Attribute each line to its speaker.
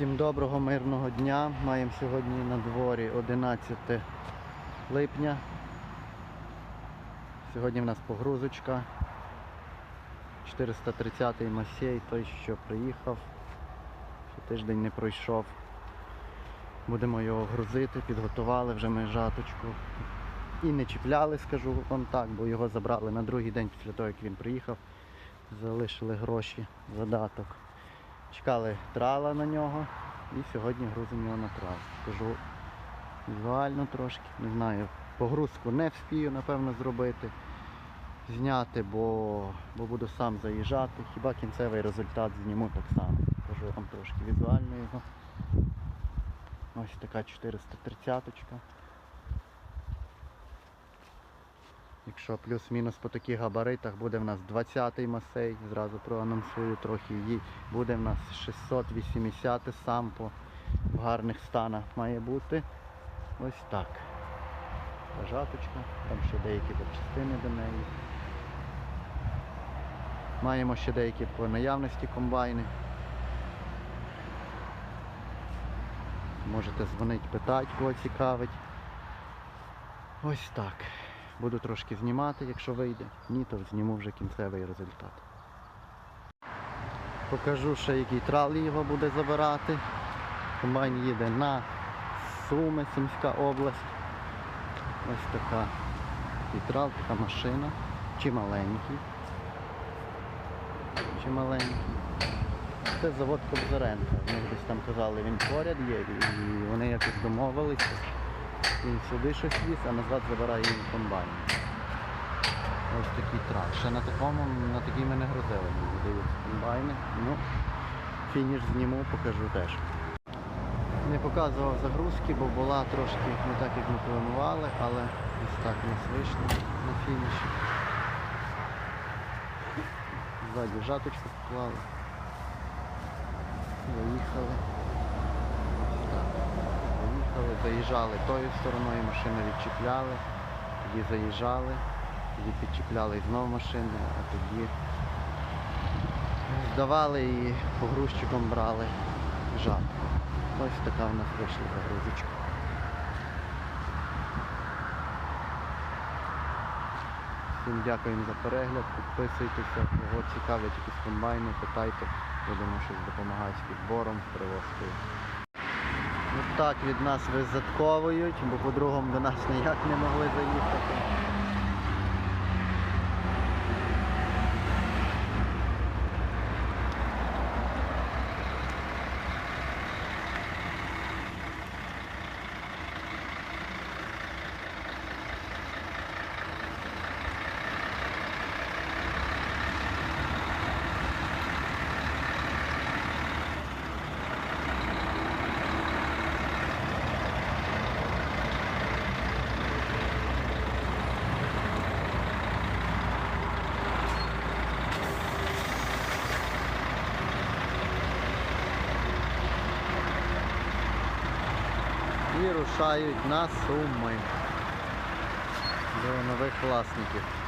Speaker 1: Всім доброго мирного дня. Маємо сьогодні на дворі 11 липня. Сьогодні в нас погрузочка. 430-й Масей, той, що приїхав. Ще тиждень не пройшов. Будемо його грузити, підготували вже ми жаточку. І не чіпляли, скажу вам так, бо його забрали на другий день після того, як він приїхав. Залишили гроші, задаток. Чекали трала на нього і сьогодні грузимо його на трал. Кажу візуально трошки, не знаю, погрузку не вспію, напевно, зробити, зняти, бо, бо буду сам заїжджати. Хіба кінцевий результат зніму так само. Кажу вам трошки візуально його. Ось така 430 -очка. Якщо плюс-мінус по таких габаритах буде в нас 20-й масей, зразу проанонсую трохи її. Буде в нас 680 сампо в гарних станах має бути. Ось так. Жаточка, там ще деякі запчастини до неї. Маємо ще деякі по наявності комбайни. Можете дзвонити, питати, кого цікавить. Ось так. Буду трошки знімати, якщо вийде. Ні, то зніму вже кінцевий результат. Покажу ще який трал його буде забирати. Комбайн їде на Суми, Сумська область. Ось така такий така машина. Чи маленький. Чи маленький. Це завод Кобзаренка. Вони десь там казали, він поряд є і вони якось домовилися. Він сюди щось віз, а назад забирає їм комбайн. Ось такий трак. Ще на такому, на такій ми не грузили, мені здається, комбайни. Ну, фініш зніму, покажу теж. Не показував загрузки, бо була трошки не так, як ми планували, але ось так нас вийшло на фініші. Ззаді жаточку поклали. Заїхали. Ось заїжджали тою стороною, машину відчіпляли, тоді заїжджали, тоді підчіпляли знову машину, а тоді здавали і погрузчиком брали жатку. Ось така в нас вийшла загрузочка. Всім дякуємо за перегляд, підписуйтеся, кого цікавлять якісь комбайни, питайте, будемо щось допомагати з підбором, з привозкою. Так від нас визатковують, бо по-другому до нас ніяк не могли заїхати. І рушають на суми до нових власників.